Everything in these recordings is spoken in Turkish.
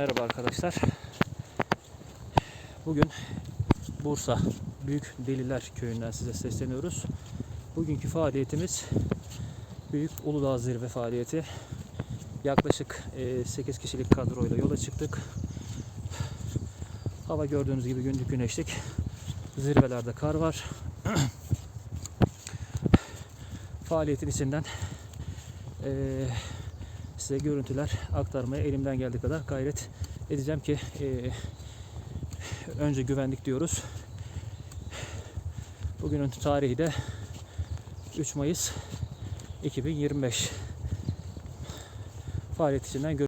Merhaba arkadaşlar. Bugün Bursa Büyük Deliler Köyü'nden size sesleniyoruz. Bugünkü faaliyetimiz Büyük Uludağ Zirve faaliyeti. Yaklaşık e, 8 kişilik kadroyla yola çıktık. Hava gördüğünüz gibi gündük güneşlik. Zirvelerde kar var. Faaliyetin içinden e, size görüntüler aktarmaya elimden geldiği kadar gayret edeceğim ki e, önce güvenlik diyoruz. Bugünün tarihi de 3 Mayıs 2025. Faaliyet içinden gör.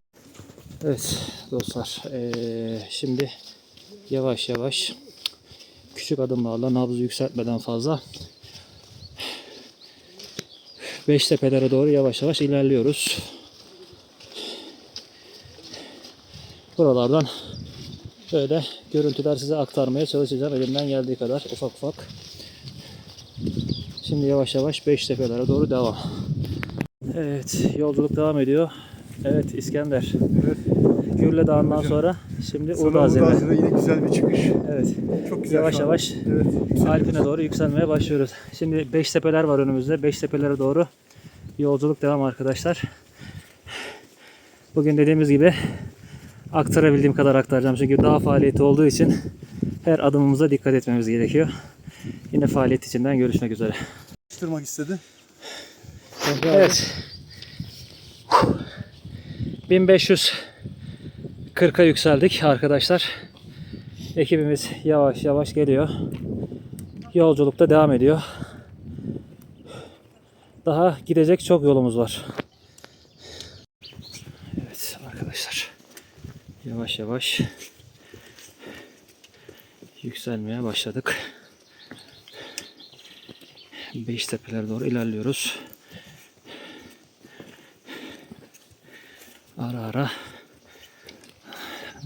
Evet dostlar e, şimdi yavaş yavaş küçük adımlarla nabzı yükseltmeden fazla Beştepe'lere doğru yavaş yavaş ilerliyoruz. Buralardan böyle görüntüler size aktarmaya çalışacağım elimden geldiği kadar ufak ufak. Şimdi yavaş yavaş Beştepe'lere doğru devam. Evet yolculuk devam ediyor. Evet İskender. Evet. Gürle Dağı'ndan Hocam. sonra şimdi Sonra Uludağ Zirve. Uludağ yine güzel bir çıkış. Evet. Çok güzel. Yavaş yavaş Evet. Alpine doğru yükselmeye başlıyoruz. Şimdi Beştepeler var önümüzde. Beştepelere doğru yolculuk devam arkadaşlar. Bugün dediğimiz gibi aktarabildiğim kadar aktaracağım. Çünkü dağ faaliyeti olduğu için her adımımıza dikkat etmemiz gerekiyor. Yine faaliyet içinden görüşmek üzere. Çalıştırmak istedi. Evet. 1540'a yükseldik arkadaşlar. Ekibimiz yavaş yavaş geliyor. Yolculukta devam ediyor. Daha gidecek çok yolumuz var. Evet arkadaşlar. Yavaş yükselmeye başladık. Beştepe'lere doğru ilerliyoruz. Ara ara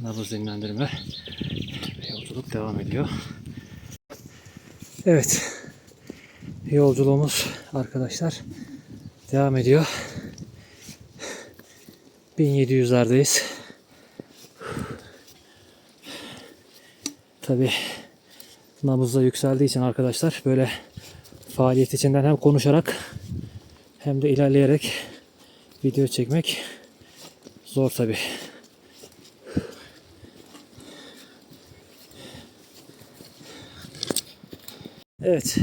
nabız dinlendirme ve yolculuk devam ediyor. Evet. Yolculuğumuz arkadaşlar devam ediyor. 1700'lerdeyiz. Tabi nabız da yükseldiği için arkadaşlar böyle faaliyet içinden hem konuşarak hem de ilerleyerek video çekmek zor tabi. Evet.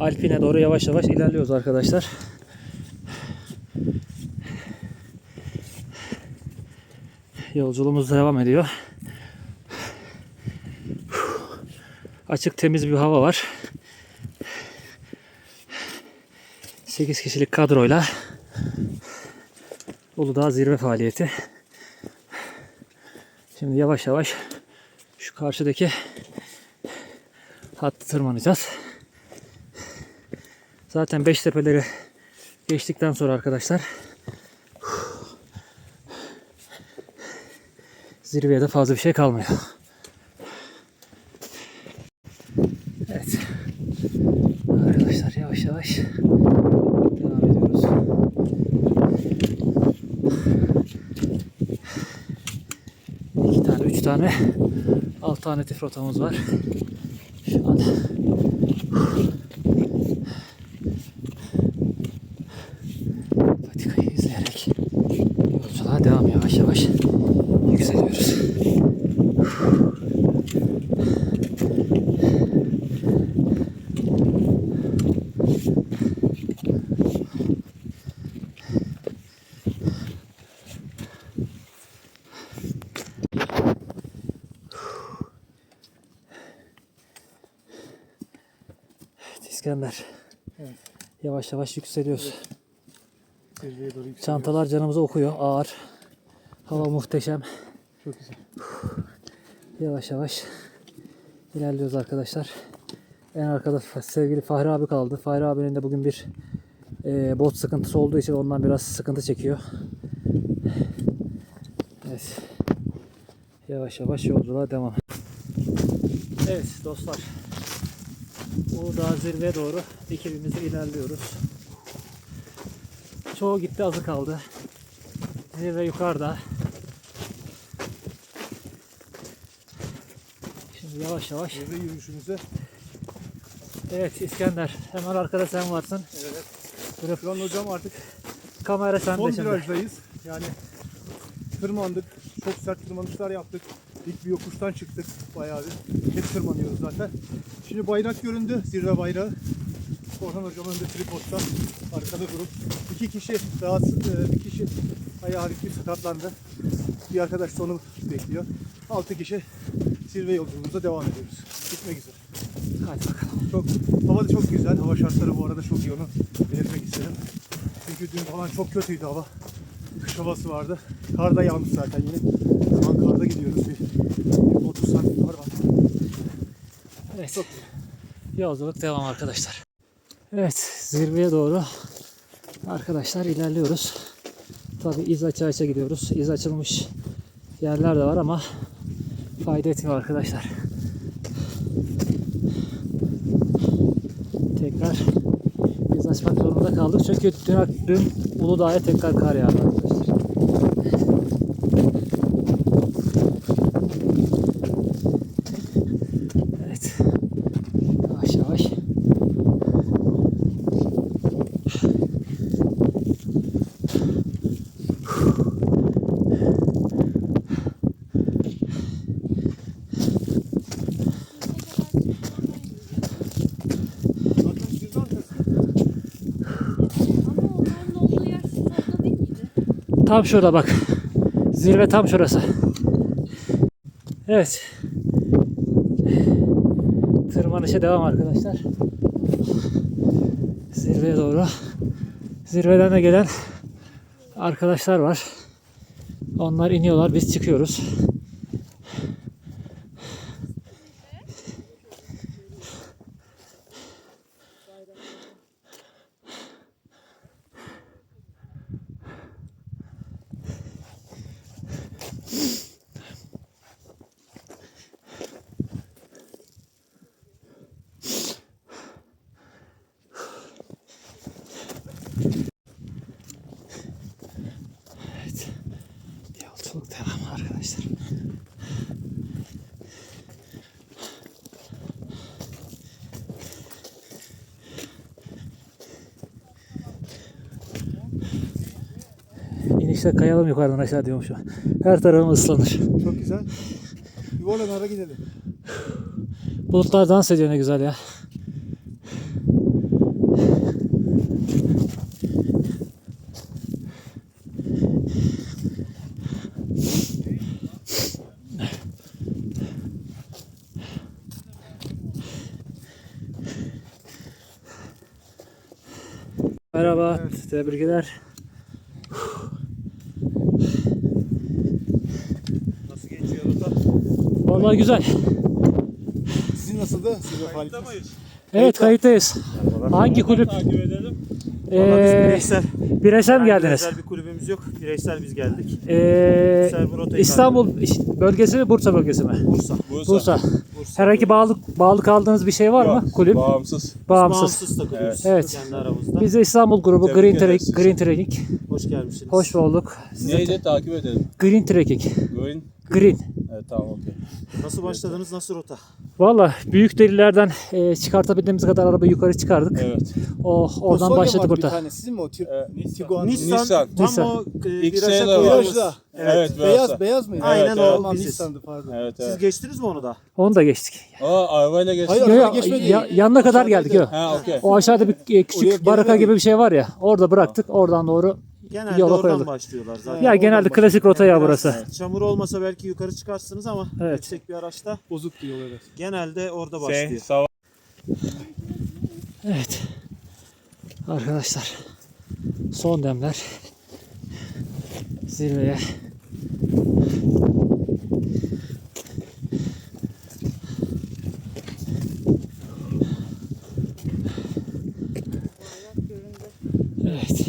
Alpine doğru yavaş yavaş ilerliyoruz arkadaşlar. Yolculuğumuz devam ediyor. Açık temiz bir hava var. 8 kişilik kadroyla Uludağ zirve faaliyeti. Şimdi yavaş yavaş şu karşıdaki hattı tırmanacağız. Zaten beş tepeleri geçtikten sonra arkadaşlar zirveye de fazla bir şey kalmıyor. Evet. Arkadaşlar yavaş yavaş devam ediyoruz. İki tane, üç tane alternatif rotamız var. Şu an patikayı izleyerek yolculuğa devam yavaş yavaş yükseliyoruz. Evet, İskender. Evet. Yavaş yavaş yükseliyoruz. Çantalar canımızı okuyor. Ağır. Hava muhteşem. Çok güzel. Yavaş yavaş ilerliyoruz arkadaşlar. En arkada sevgili Fahri abi kaldı. Fahri abinin de bugün bir e, bot sıkıntısı olduğu için ondan biraz sıkıntı çekiyor. Evet. Yavaş yavaş yolculuğa devam. Evet dostlar. Uludağ zirveye doğru ekibimizle ilerliyoruz. Çoğu gitti azı kaldı. Zirve yukarıda. Şimdi yavaş yavaş. Zirve yürüyüşümüze. Evet İskender hemen arkada sen varsın. Evet. Şu an hocam artık Kamera sende son şimdi. virajdayız. Yani tırmandık. Çok sert tırmanışlar yaptık. İlk bir yokuştan çıktık bayağı bir. Hep tırmanıyoruz zaten. Şimdi bayrak göründü. Zirve bayrağı. Orhan hocam önde tripodta. Arkada grup. İki kişi rahatsız, e, bir kişi ayağı hafif bir sakatlandı. Bir arkadaş da onu bekliyor. Altı kişi zirve yolculuğumuza devam ediyoruz. Gitmek üzere. Hadi bakalım. Çok, hava da çok güzel. Hava şartları bu arada çok iyi onu belirtmek isterim. Çünkü dün falan çok kötüydü hava. Kış havası vardı. Kar da yağmış zaten yine. Şu an karda gidiyoruz. Bir 30 santim kar var. Evet. Çok Yolculuk devam arkadaşlar. Evet zirveye doğru arkadaşlar ilerliyoruz. Tabi iz aça aça gidiyoruz. İz açılmış yerler de var ama fayda etmiyor arkadaşlar. Tekrar iz açmak zorunda kaldık. Çünkü dün, dün Uludağ'a tekrar kar yağdı arkadaşlar. Evet. Yavaş yavaş. Zaten siz arkasınız. Ama onların olduğu yer solda değil miydi? Tam şurada bak. Zirve tam şurası. Evet. Tırmanışa devam arkadaşlar. Zirveye doğru. Zirveden de gelen arkadaşlar var. Onlar iniyorlar, biz çıkıyoruz. Arkadaşlar. İnişte kayalım yukarıdan aşağı diyorum şu an. Her tarafım ıslanır. Çok güzel. Yuvarlanara gidelim. Bulutlar dans ediyor ne güzel ya. Merhaba, tebrikler. Nasıl geçiyor rota? Vallahi güzel. Sizin nasıldı? Zirve faaliyetiniz? Evet kayıttayız. Hangi kulüp? Takip edelim. Ee, bireysel. bireysel mi geldiniz? Özel bir kulübümüz yok. Bireysel biz geldik. Ee, Bireysel İstanbul bölgesi mi Bursa bölgesi mi? Bursa. Bursa. Bursa. Herhangi bağlı bağlı kaldığınız bir şey var mı? Kulüp Bağımsız. bağımsız. Bağımsız takılıyoruz. Evet. Kendi aramızda. Biz de İstanbul grubu Tebrik Green, ederiz Trek, Green Trekking. Hoş gelmişsiniz. Hoş bulduk. Size Neydi takip edelim. Green Trekking. Green. Green. Evet tamam okey. Nasıl başladınız? Nasıl rota? Valla büyük delilerden e, çıkartabildiğimiz kadar arabayı yukarı çıkardık. Evet. O oradan Volkswagen başladık vardı Bir burada. tane sizin mi o? Tür- Ee, Tiguan. Nissan. Nissan. Tam Nissan. o e, X-Ray viraja de var. koyuyoruz. Virajda. Evet. Beyaz Versa. beyaz mıydı? Aynen Evet, o. evet. Biziz. Nissan'dı pardon. Evet Siz evet. geçtiniz mi onu da? Onu da geçtik. Aa arabayla geçtik. Hayır, Yo, geçmedi. ya- yanına kadar geldik. Yo. Ha okey. O aşağıda bir e, Oraya küçük baraka gibi bir şey var ya. Orada bıraktık. Oradan doğru. Genelde Yola oradan koyalım. başlıyorlar zaten. Ya oradan genelde klasik rota ya burası. Çamur olmasa belki yukarı çıkarsınız ama Evet. yüksek bir araçta Bozuktu yol evet. genelde orada Şey, başlıyor. Evet. Arkadaşlar. Son demler. Zirveye. Evet.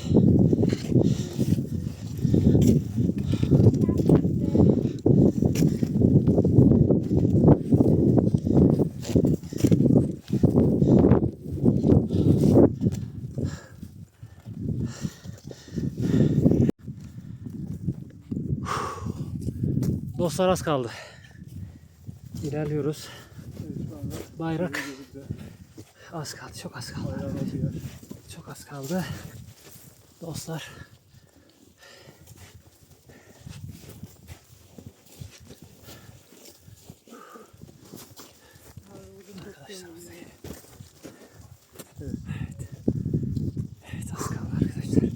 Dostlar az kaldı. İlerliyoruz. Bayrak az kaldı. Çok az kaldı. Çok az kaldı. Dostlar. Arkadaşlarımız da geliyor. Evet. Evet. Evet az kaldı arkadaşlar.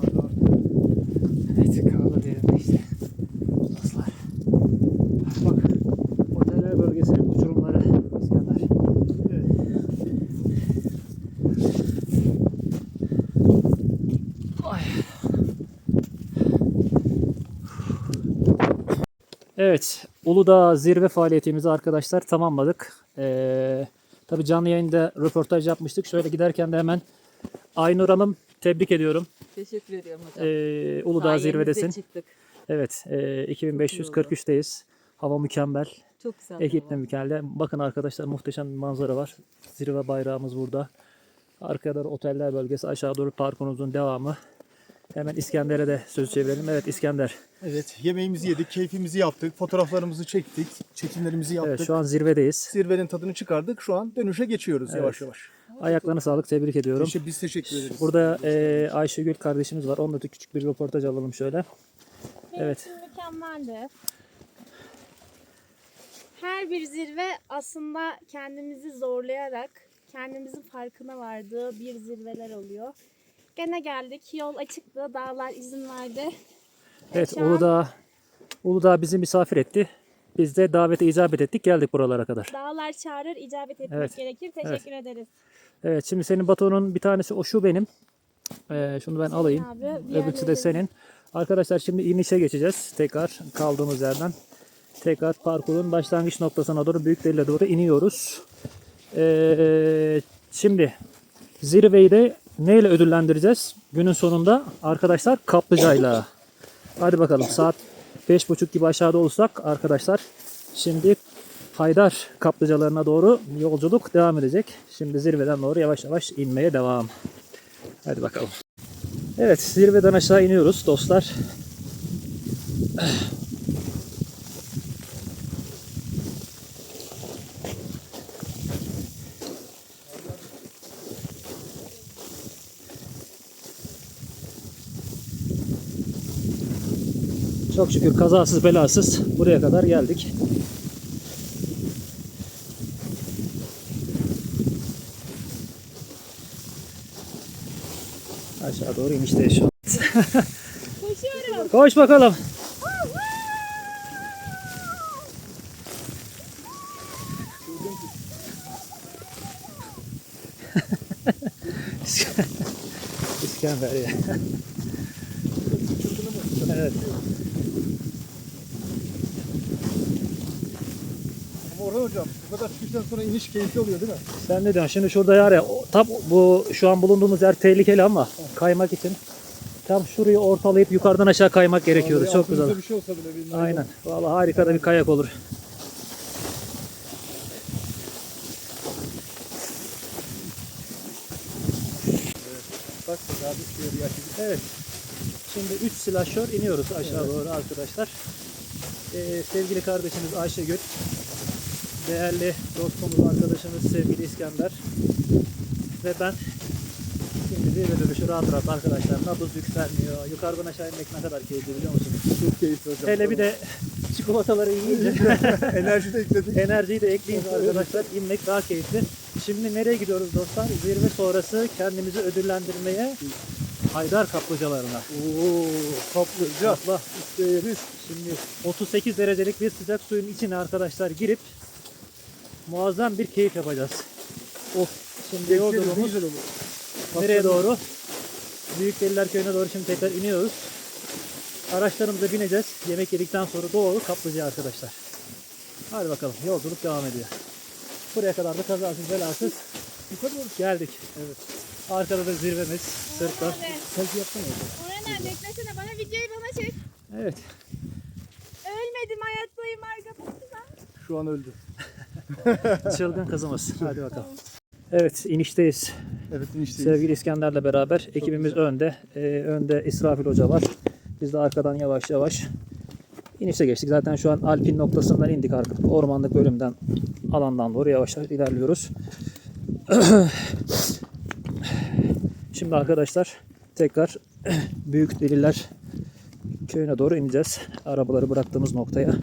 Kar arttı. Evet kaldı derinde işte. Dostlar. Bak oteller bölgesinin uçurumları İskender. Evet. Ay. Evet, Uludağ zirve faaliyetimizi arkadaşlar tamamladık. Ee, tabii canlı yayında röportaj yapmıştık. Şöyle giderken de hemen Aynur Hanım tebrik ediyorum. Teşekkür ediyorum hocam. Ee, Uludağ Sayenizde zirvedesin. çıktık. Evet, e, 2543'teyiz. Hava mükemmel, Çok güzel. ekip de mükemmel. Bakın arkadaşlar muhteşem bir manzara var. Zirve bayrağımız burada. Doğru oteller bölgesi, aşağı doğru parkurumuzun devamı. Hemen İskender'e de söz çevirelim. Evet İskender. Evet, yemeğimizi yedik, keyfimizi yaptık, fotoğraflarımızı çektik, çekimlerimizi yaptık. Evet şu an zirvedeyiz. Zirvenin tadını çıkardık. Şu an dönüşe geçiyoruz Evet. yavaş yavaş. Ayaklarına sağlık. Tebrik ediyorum. Teşekkür, biz teşekkür ederiz. Burada e, Ayşegül kardeşimiz var. Onunla da küçük bir röportaj alalım şöyle. Evet. Benim mükemmeldi. Her bir zirve aslında kendimizi zorlayarak kendimizin farkına vardığı bir zirveler oluyor. Gene geldik. Yol açıktı. Dağlar izin verdi. Evet şu an- Uludağ, Uludağ bizi misafir etti. Biz de davete icabet ettik. Geldik buralara kadar. Dağlar çağırır, icabet etmek Evet. gerekir. Teşekkür ederiz. Evet şimdi senin batonun bir tanesi o şu benim. E, şunu ben alayım. Abi, Öbürküsü de senin. Arkadaşlar şimdi inişe geçeceğiz. Tekrar kaldığımız yerden. Tekrar parkurun başlangıç noktasına doğru Büyükdelil'e doğru iniyoruz. Ee, şimdi zirveyi de neyle ödüllendireceğiz? Günün sonunda arkadaşlar kaplıcayla. Hadi bakalım saat 5.30 gibi aşağıda olsak arkadaşlar şimdi Haydar kaplıcalarına doğru yolculuk devam edecek. Şimdi zirveden doğru yavaş yavaş inmeye devam. Hadi bakalım. Evet zirveden aşağı iniyoruz dostlar. Çok şükür kazasız belasız buraya kadar geldik. Aşağı doğru inişteyiz şu an. Koşuyorum. Koş bakalım. İskender ya. evet. Orhan Hocam bu kadar çıkıştan sonra iniş keyifli oluyor değil mi? Sen ne diyorsun? Şimdi şurada yer ya, o- tam bu şu an bulunduğumuz yer tehlikeli ama kaymak için tam şurayı ortalayıp yukarıdan aşağı kaymak gerekiyordu. Vallahi Çok güzel. bir şey olsa bile bilmiyorum. Aynen. Vallahi harika da bir kayak olur. Bak daha bir şey yaşadık. Evet. Şimdi 3 silahşör iniyoruz aşağı doğru arkadaşlar. Ee, sevgili kardeşimiz Ayşegül, değerli dostumuz, arkadaşımız sevgili İskender ve ben şimdi zirve dönüşü rahat rahat arkadaşlar. Nabız yükselmiyor. Yukarıdan aşağı inmek ne kadar keyifli biliyor musunuz? Çok keyifli hocam. Hele bir de çikolataları yiyince enerji de ekledik. enerjiyi de ekleyince arkadaşlar inmek daha keyifli. Şimdi nereye gidiyoruz dostlar? Zirve sonrası kendimizi ödüllendirmeye Haydar kaplıcalarına. Oo, kaplıca. Kapla. İşte. Şimdi 38 derecelik bir sıcak suyun içine arkadaşlar girip muazzam bir keyif yapacağız. Of. Şimdi güzel olur. nereye doğru? Büyük Deliler Köyü'ne doğru şimdi tekrar iniyoruz. Araçlarımıza bineceğiz. Yemek yedikten sonra doğru kaplıca arkadaşlar. Hadi bakalım yolculuk devam ediyor. Buraya kadar da kazasız belasız Yukarı doğru. geldik. Evet. Arkada da zirvemiz, sırtlar. Selfie yapsana hocam. Orhan abi beklesene bana videoyu bana çek. Evet. Ölmedim hayattayım arkadaşlar. Şu an öldü. Çılgın kızımız. Hadi bakalım. Evet inişteyiz. Evet inişteyiz. Sevgili İskender'le beraber ekibimiz önde. Ee, önde İsrafil Hoca var. Biz de arkadan yavaş yavaş inişe geçtik. Zaten şu an Alpin noktasından indik artık. Ormanlık bölümden alandan doğru yavaş yavaş ilerliyoruz. Şimdi arkadaşlar tekrar Büyük Deliller köyüne doğru ineceğiz. Arabaları bıraktığımız noktaya.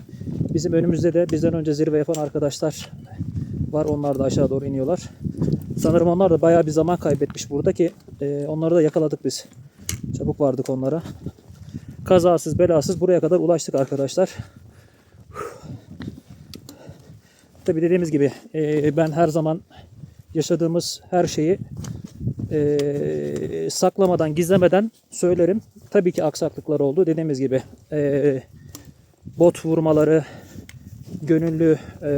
Bizim önümüzde de bizden önce zirve yapan arkadaşlar var. Onlar da aşağı doğru iniyorlar. Sanırım onlar da bayağı bir zaman kaybetmiş burada ki e, onları da yakaladık biz. Çabuk vardık onlara. Kazasız belasız buraya kadar ulaştık arkadaşlar. Tabi dediğimiz gibi e, ben her zaman yaşadığımız her şeyi e, saklamadan, gizlemeden söylerim. Tabii ki aksaklıklar oldu. Dediğimiz gibi e, bot vurmaları, gönüllü e,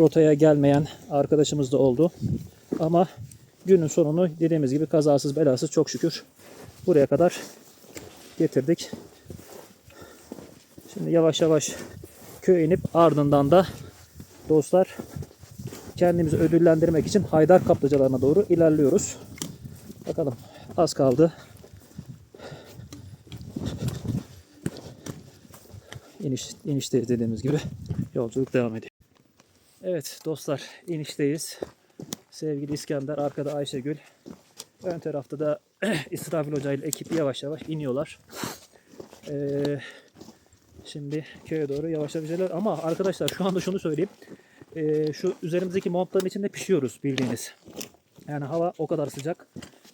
rotaya gelmeyen arkadaşımız da oldu. Ama günün sonunu dediğimiz gibi kazasız belasız çok şükür buraya kadar getirdik. Şimdi yavaş yavaş köye inip ardından da dostlar kendimizi ödüllendirmek için Haydar kaplıcalarına doğru ilerliyoruz. Bakalım az kaldı. İniş, inişteyiz dediğimiz gibi yolculuk devam ediyor. Evet dostlar inişteyiz. Sevgili İskender, arkada Ayşegül. Ön tarafta da İsrafil Hoca ile ekip yavaş yavaş iniyorlar. Ee, şimdi köye doğru yavaş yavaş ilerliyorlar. Ama arkadaşlar şu anda şunu söyleyeyim. Ee, şu üzerimizdeki montların içinde pişiyoruz bildiğiniz. Yani hava o kadar sıcak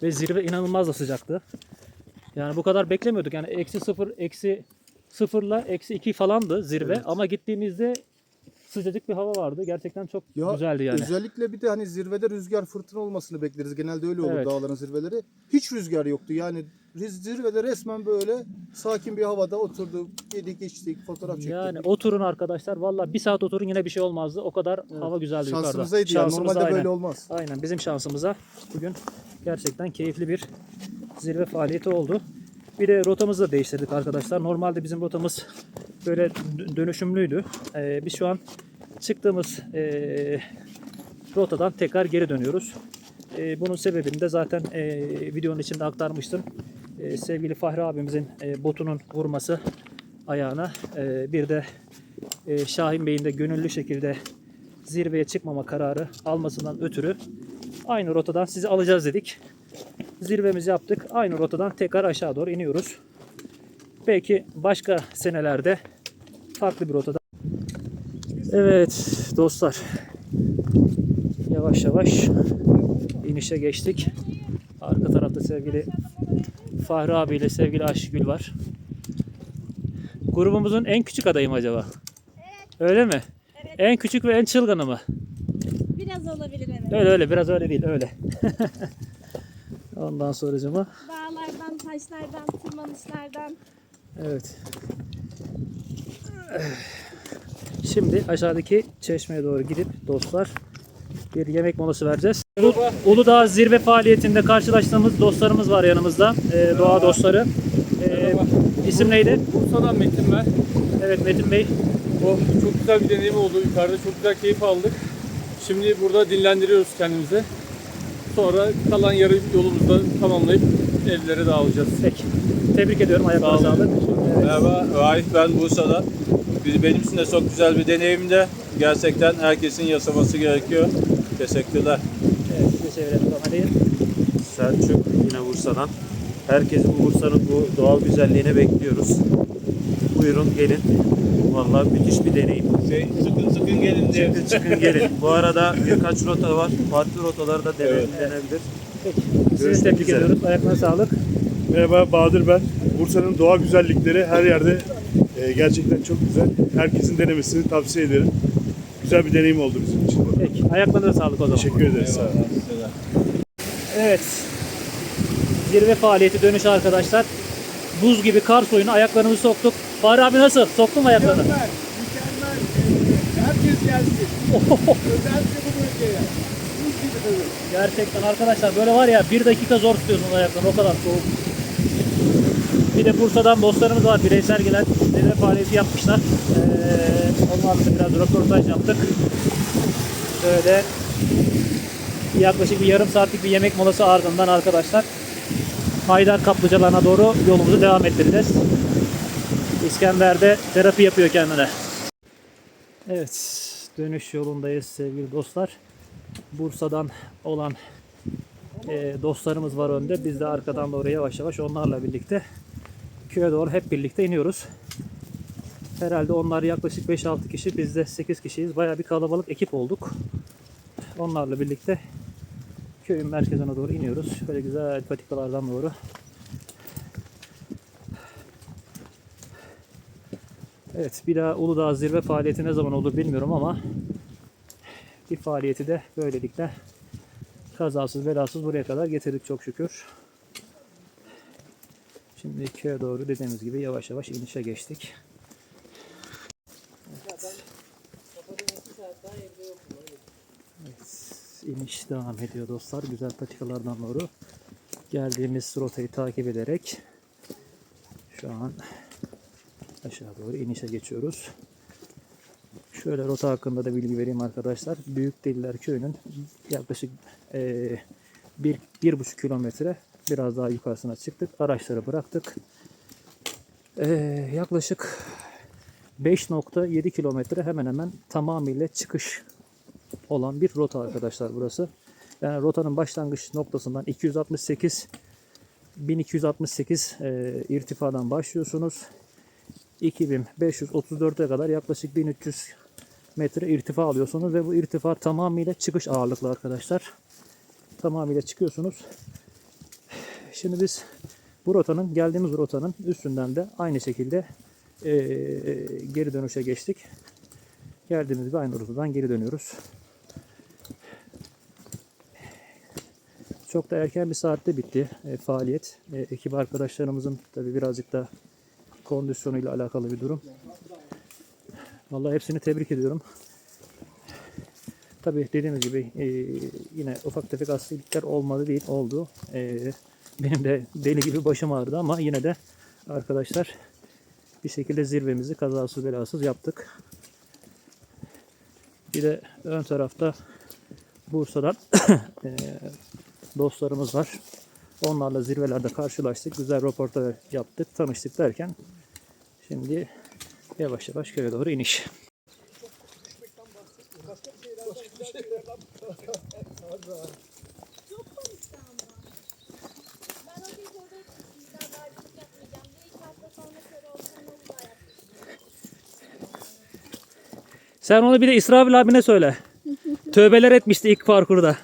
ve zirve inanılmaz da sıcaktı. Yani bu kadar beklemiyorduk. Yani eksi sıfır, eksi sıfırla eksi iki falandı zirve. Evet. Ama gittiğimizde sıcacık bir hava vardı. Gerçekten çok Ya, güzeldi yani. Özellikle bir de hani zirvede rüzgar fırtına olmasını bekleriz. Genelde öyle olur Evet. dağların zirveleri. Hiç rüzgar yoktu. Yani riz- zirvede resmen böyle sakin bir havada oturduk, yedik, içtik, fotoğraf çektik. Yani oturun arkadaşlar. Valla bir saat oturun yine bir şey olmazdı. O kadar hava güzeldi yukarıda. Şansımızaydı yani. Şansımıza Normalde aynen. böyle olmaz. Aynen bizim şansımıza bugün gerçekten keyifli bir zirve faaliyeti oldu. Bir de rotamızı da değiştirdik arkadaşlar. Normalde bizim rotamız böyle dö- dönüşümlüydü. Ee, biz şu an çıktığımız ee, rotadan tekrar geri dönüyoruz. Ee, bunun sebebini de zaten ee, videonun içinde aktarmıştım. Ee, sevgili Fahri abimizin ee, botunun vurması ayağına. Ee, bir de ee, Şahin Bey'in de gönüllü şekilde zirveye çıkmama kararı almasından ötürü aynı rotadan sizi alacağız dedik. Zirvemizi yaptık. Aynı rotadan tekrar aşağı doğru iniyoruz. Belki başka senelerde farklı bir rotada. Evet dostlar. Yavaş yavaş inişe geçtik. Arka tarafta sevgili Fahri abiyle sevgili Ayşegül var. Grubumuzun en küçük adayı mı acaba? Öyle mi? Evet. En küçük ve en çılgını mı? Biraz olabilir evet. Öyle öyle biraz öyle değil öyle. Ondan sonracıma Dağlardan, taşlardan, tırmanışlardan. evet. Şimdi aşağıdaki çeşmeye doğru gidip dostlar bir yemek molası vereceğiz. Uludağ zirve faaliyetinde karşılaştığımız dostlarımız var yanımızda. Ee, doğa dostları. Ee, isim neydi? Bursa'dan Metin ben. Evet Metin Bey. Oh, çok güzel bir deneyim oldu. Yukarıda çok güzel keyif aldık. Şimdi burada dinlendiriyoruz kendimizi. Sonra kalan yarı yolumuzda tamamlayıp evlere dağılacağız. Peki. Tebrik ediyorum. Olun. sağlık. Evet. Merhaba, Raif ben Bursa'dan. Biz- Benim için de çok güzel bir deneyimdi. Gerçekten herkesin yaşaması gerekiyor. Teşekkürler. Evet, size çevirelim. Hadi. Selçuk yine Bursa'dan. Herkesi bu Bursa'nın bu doğal güzelliğine bekliyoruz. Buyurun gelin. Vallahi müthiş bir deneyim. Şey, sıkın sıkın gelin diye. Çıkın çıkın gelin. Bu arada birkaç rota var. Farklı rotaları da dene- denebilir. Peki. Sizi Görüşmek tebrik üzere. ediyoruz. Ayaklarına sağlık. Merhaba Bahadır ben. Bursa'nın doğa güzellikleri her yerde e, gerçekten çok güzel. Herkesin denemesini tavsiye ederim. Güzel bir deneyim oldu bizim için. Peki. Ayaklarına sağlık o zaman. Teşekkür ederiz. Sağ olun. Evet. Zirve faaliyeti dönüşü arkadaşlar. Buz gibi kar soyunu ayaklarımızı soktuk. Fahri abi nasıl? Soktun mu ayaklarını? Mükemmel. Herkes gelsin. Özellikle bu bölgeye. Buz gibi tabii. Gerçekten arkadaşlar böyle var ya bir dakika zor tutuyorsunuz ayaklarını o kadar soğuk. Bir de Bursa'dan dostlarımız var bireysel gelen zirve faaliyeti yapmışlar. Ee, onlarla biraz röportaj yaptık. Böyle Yaklaşık bir yarım saatlik bir yemek molası ardından arkadaşlar Haydar kaplıcalarına doğru yolumuzu devam ettireceğiz. İskender de terapi yapıyor kendine. Evet, dönüş yolundayız sevgili dostlar. Bursa'dan olan e, dostlarımız var önde. Biz de arkadan doğru yavaş yavaş onlarla birlikte köye doğru hep birlikte iniyoruz. Herhalde onlar yaklaşık 5-6 kişi, biz de 8 kişiyiz. Bayağı bir kalabalık ekip olduk. Onlarla birlikte köyün merkezine doğru iniyoruz. Böyle güzel patikalardan doğru. Evet bir daha Uludağ zirve faaliyeti ne zaman olur bilmiyorum ama bir faaliyeti de böylelikle kazasız belasız buraya kadar getirdik çok şükür. Şimdi köye doğru dediğimiz gibi yavaş yavaş inişe geçtik. Evet, iniş devam ediyor dostlar. Güzel patikalardan doğru geldiğimiz rotayı takip ederek şu an aşağı doğru inişe geçiyoruz. Şöyle rota hakkında da bilgi vereyim arkadaşlar. Büyük Deliler Köyü'nün yaklaşık eee bir, bir buçuk kilometre biraz daha yukarısına çıktık. Araçları bıraktık. Eee, yaklaşık 5.7 kilometre hemen hemen tamamıyla çıkış olan bir rota arkadaşlar burası. Yani rotanın başlangıç noktasından 268 1268 eee, irtifadan başlıyorsunuz. 2534'e kadar yaklaşık 1300 metre irtifa alıyorsunuz ve bu irtifa tamamıyla çıkış ağırlıklı arkadaşlar. Tamamıyla çıkıyorsunuz. Şimdi biz bu rotanın geldiğimiz rotanın üstünden de aynı şekilde eee, geri dönüşe geçtik. Geldiğimiz gibi aynı rotadan geri dönüyoruz. Çok da erken bir saatte bitti e, faaliyet. E, ekip arkadaşlarımızın tabi birazcık da kondisyonuyla alakalı bir durum. Vallahi hepsini tebrik ediyorum. Tabii dediğimiz gibi e, yine ufak tefek aksilikler olmadı değil, oldu. E, benim de deli gibi başım ağrıdı ama yine de arkadaşlar bir şekilde zirvemizi kazasız belasız yaptık. Bir de ön tarafta Bursa'dan e, dostlarımız var. Onlarla zirvelerde karşılaştık. Güzel röportaj yaptık, tanıştık derken şimdi yavaş yavaş köye doğru iniş. Sen onu bir de İsrafil abine söyle. Tövbeler etmişti ilk parkurda.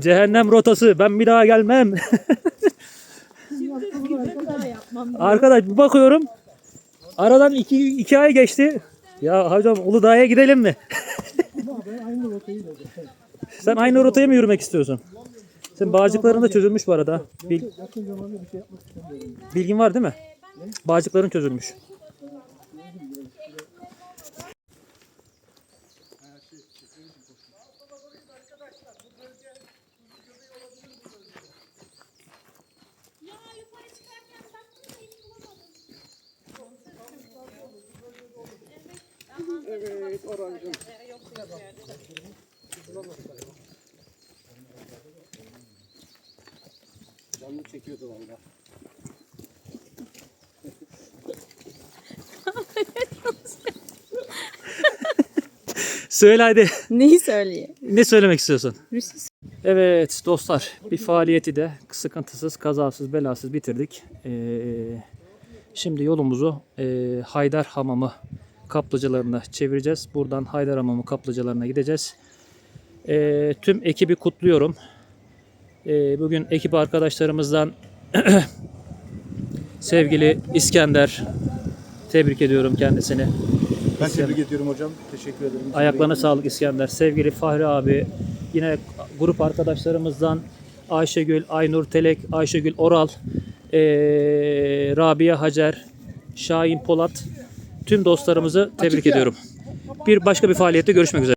Cehennem rotası. Ben bir daha gelmem. Arkadaş bir bakıyorum. Aradan iki, iki ay geçti. Ya hocam Uludağ'a gidelim mi? Sen aynı rotaya mı yürümek istiyorsun? Sen bağcıkların da çözülmüş bu arada. Bil- Bilgin var değil mi? Bağcıkların çözülmüş. Ya yukarı çıkarken baktım da hiç bulamadım. Söyle hadi. Neyi söyleyeyim? Ne söylemek istiyorsun? Rüsü Evet dostlar bir faaliyeti de sıkıntısız, kazasız, belasız bitirdik. Ee, şimdi yolumuzu e, Haydar Hamamı kaplıcalarına çevireceğiz. Buradan Haydar Hamamı kaplıcalarına gideceğiz. Ee, tüm ekibi kutluyorum. Ee, bugün ekip arkadaşlarımızdan sevgili İskender tebrik ediyorum kendisini. Ben İskender. tebrik ediyorum hocam. Teşekkür ederim. Ayaklarına sağlık İskender. Sevgili Fahri abi, yine grup arkadaşlarımızdan Ayşegül, Aynur Telek, Ayşegül Oral, eee, Rabia Hacer, Şahin Polat, tüm dostlarımızı tebrik ediyorum. Bir başka bir faaliyette görüşmek üzere.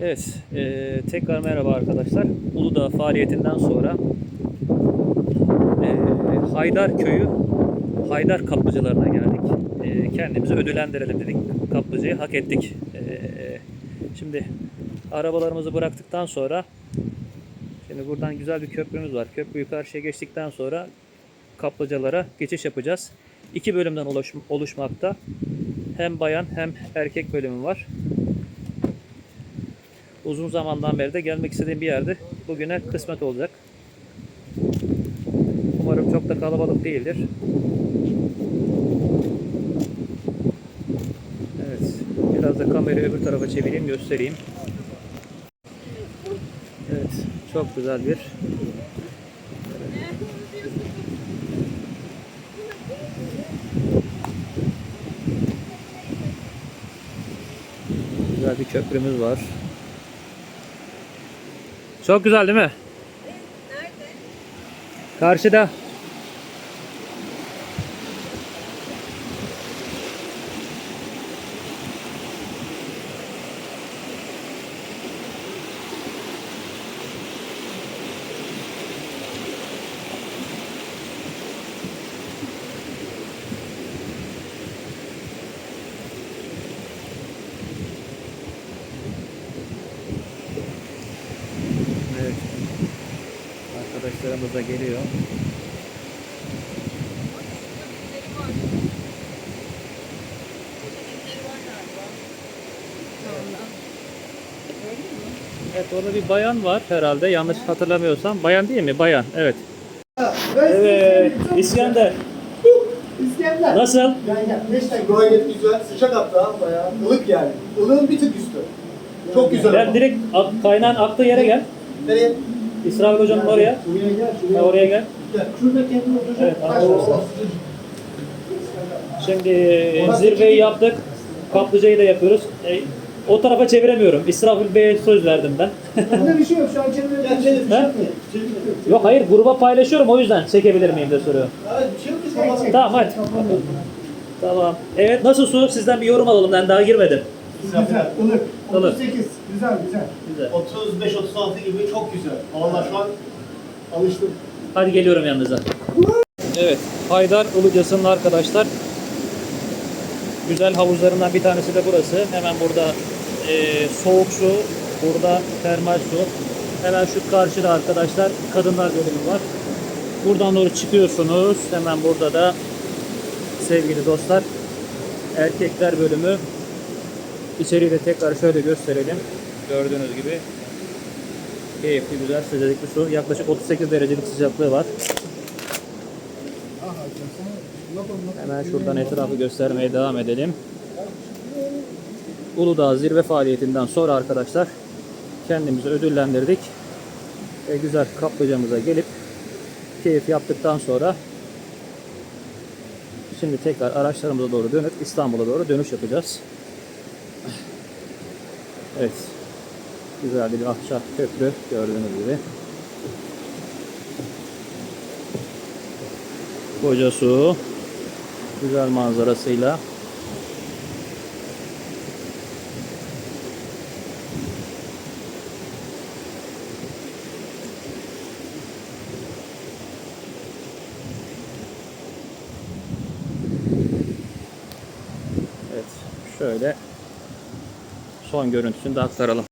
Evet, eee, tekrar merhaba arkadaşlar. Uludağ faaliyetinden sonra eee Haydar Köyü, Haydar kaplıcalarına geldik. Kendimizi ödüllendirelim dedik. Kaplıcayı hak ettik. Eee, şimdi arabalarımızı bıraktıktan sonra şimdi buradan güzel bir köprümüz var. Köprüyü karşıya geçtikten sonra kaplıcalara geçiş yapacağız. İki bölümden oluş- oluşmakta. Hem bayan hem erkek bölümü var. Uzun zamandan beri de gelmek istediğim bir yerde bugüne kısmet olacak. Umarım çok da kalabalık değildir. Evet. Biraz da kamerayı öbür tarafa çevireyim göstereyim. Evet. Çok güzel bir Güzel bir köprümüz var. Çok güzel değil mi? Nerede? Karşıda. Evet. Arkadaşlarımız da geliyor. Evet orada bir bayan var herhalde yanlış hatırlamıyorsam. Bayan değil mi? Bayan. Evet. Evet. İskender. İskender. Nasıl? Yani gayet güzel, sıcak hatta bayağı ılık yani. Ilığın bir tık üstü. Çok güzel ama. direkt ak- kaynağın aktığı yere gel. Nereye? İsrail Hoca'nın oraya. Şuraya gel, Ha, şuraya. oraya gel. Şurada kendin oturacak. Evet, arkadaşlar. Şimdi e, zirveyi yaptık. Kaplıcayı da yapıyoruz. E, o tarafa çeviremiyorum. İsrafil Bey'e söz verdim ben. Bunda bir şey yok. Şu an. Gel, çevirme. He? Yok hayır gruba paylaşıyorum o yüzden çekebilir miyim de soruyor. Hayır, bir şey yok. Tamam hadi. Tamam. Evet nasıl su? Sizden bir yorum alalım ben daha girmedim. Güzel, ılık. Ilık. 38. Güzel, güzel. Güzel. 35-36 gibi çok güzel. Vallahi şu an alıştım. Hadi geliyorum yanınıza. Evet, Haydar Ilıcası'nın arkadaşlar güzel havuzlarından bir tanesi de burası. Hemen burada eee, soğuk su, burada termal su. Hemen şu karşıda arkadaşlar kadınlar bölümü var. Buradan doğru çıkıyorsunuz. Hemen burada da sevgili dostlar erkekler bölümü. İçeriği de tekrar şöyle gösterelim. Gördüğünüz gibi keyifli, güzel, sıcacık bir su. Yaklaşık 38 derecelik sıcaklığı var. Hemen şuradan etrafı göstermeye devam edelim. Uludağ zirve faaliyetinden sonra arkadaşlar kendimizi ödüllendirdik. Ve güzel kaplıcamıza gelip keyif yaptıktan sonra şimdi tekrar araçlarımıza doğru dönüp İstanbul'a doğru dönüş yapacağız. Evet. Güzel bir ahşap köprü gördüğünüz gibi. Koca su. Güzel manzarasıyla. Evet. Şöyle son görüntüsünü de aktaralım.